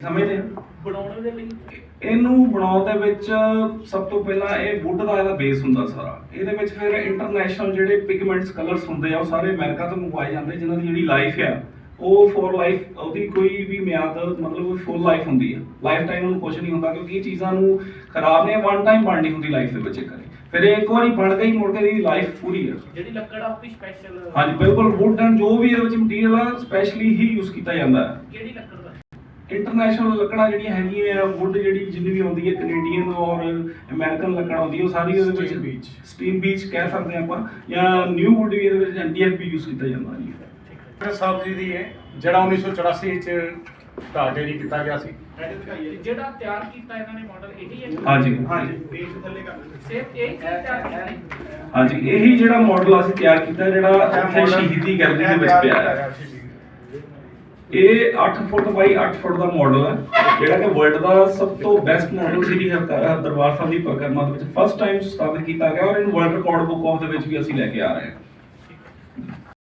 ਸਮਝਦੇ ਬਣਾਉਣ ਦੇ ਲਈ? ਇਹਨੂੰ ਬਣਾਉਣ ਦੇ ਵਿੱਚ ਸਭ ਤੋਂ ਪਹਿਲਾਂ ਇਹ ਵੁੱਡ ਦਾ ਇਹਦਾ ਬੇਸ ਹੁੰਦਾ ਸਾਰਾ। ਇਹਦੇ ਵਿੱਚ ਫਿਰ ਇੰਟਰਨੈਸ਼ਨਲ ਜਿਹੜੇ ਪਿਗਮੈਂਟਸ ਕਲਰਸ ਹੁੰਦੇ ਆ ਉਹ ਸਾਰੇ ਅਮਰੀਕਾ ਤੋਂ ਮੰਗਵਾਏ ਜਾਂਦੇ ਜਿਨ੍ਹਾਂ ਦੀ ਜਿਹੜੀ ਲਾਈਫ ਆ ਉਹ ਫੋਰ ਲਾਈਫ ਉਹਦੀ ਕੋਈ ਵੀ ਮਿਆਦ ਮਤਲਬ ਫੁੱਲ ਲਾਈਫ ਹੁੰਦੀ ਆ। ਲਾਈਫ ਟਾਈਮ ਉਹਨੂੰ ਕੁਝ ਨਹੀਂ ਹੁੰਦਾ ਕਿਉਂਕਿ ਇਹ ਚੀਜ਼ਾਂ ਨੂੰ ਖਰਾਬ ਨੇ ਵਨ ਟਾਈਮ ਬਣਨੀ ਹੁੰਦੀ ਲਾਈਫ ਦੇ ਵਿੱਚ ਕਰੇ ਫਿਰ ਇਹ ਇੱਕ ਵਾਰੀ ਬਣ ਗਈ ਮੁੜ ਕੇ ਦੀ ਲਾਈਫ ਪੂਰੀ ਆ। ਜਿਹੜੀ ਲੱਕੜ ਆ ਉਹ ਵੀ ਸਪੈਸ਼ਲ ਹਾਂਜੀ ਬਿਲਕੁਲ ਵੁੱਡ ਐਂਡ ਜੋ ਵੀ ਇਹਦੇ ਵਿੱਚ ਮਟੀਰੀਅਲ ਆ ਸਪੈਸ਼ਲੀ ਹੀ ਯੂਜ਼ ਕੀਤਾ ਜਾਂਦਾ। ਹੈ ਕਿਹੜੀ ਲੱਕੜ ਇੰਟਰਨੈਸ਼ਨਲ ਲੱਕੜਾਂ ਜਿਹੜੀਆਂ ਹੈਗੀਆਂ ਆ ਵੁੱਡ ਜਿਹੜੀ ਜਿੰਨੀ ਵੀ ਆਉਂਦੀ ਹੈ ਕੈਨੇਡੀਅਨ ਔਰ ਅਮਰੀਕਨ ਲੱਕੜ ਆਉਂਦੀ ਹੈ ਉਹ ਸਾਰੀ ਉਹਦੇ ਵਿੱਚ beech। ਸਟੀਮ ਬੀਚ ਕਹਿ ਸਕਦੇ ਹਾਂ ਆਪਾਂ ਜਾਂ ਨਿਊ ਵੁੱਡ ਵੀ ਇਹਦੇ ਵਿੱਚ ਐਨਡੀਐਫ ਯੂਜ਼ ਕੀਤਾ ਜਾਂਦਾ ਜੀ। ਡਾਕਟਰ ਸਾਹਿਬ ਜੀ ਦੀ ਹੈ ਜਿਹੜਾ 1984 ਚ ਢਾਡੇਰੀ ਕੀਤਾ ਗਿਆ ਸੀ। ਜਿਹੜਾ ਤਿਆਰ ਕੀਤਾ ਇਹਨਾਂ ਨੇ ਮਾਡਲ ਇਹੀ ਹੈ ਹਾਂਜੀ। ਹਾਂਜੀ। ਸਿਰਫ ਇਹ ਤਿਆਰ ਕੀਤੀ ਹਾਂਜੀ ਇਹੀ ਜਿਹੜਾ ਮਾਡਲ ਅਸੀਂ ਤਿਆਰ ਕੀਤਾ ਜਿਹੜਾ ਇੱਥੇ ਸ਼ਹੀਦੀ ਗੈਲਰੀ ਦੇ ਵਿੱਚ ਪਿਆ ਹੈ। ਇਹ 8 ਫੁੱਟ ਬਾਈ 8 ਫੁੱਟ ਦਾ ਮਾਡਲ ਹੈ। ਜਿਹੜਾ ਕਿ ਵਰਲਡ ਦਾ ਸਭ ਤੋਂ ਬੈਸਟ ਮਾਡਲ ਸ੍ਰੀ ਦਰਬਾਰ ਸਾਹਿਬ ਦੀ ਪਰਿਕਰਮਾ ਦੇ ਵਿੱਚ। ਫਸਟ ਟਾਈਮ ਸਥਾਪਿਤ ਕੀਤਾ ਗਿਆ ਔਰ ਇਹਨੂੰ ਵਰਲਡ ਰਿਕਾਰਡ ਬੁੱਕ ਆਫ ਦੇ ਵਿੱਚ ਵੀ ਅਸੀਂ ਲੈ ਕੇ ਆ ਰਹੇ ਹਾਂ।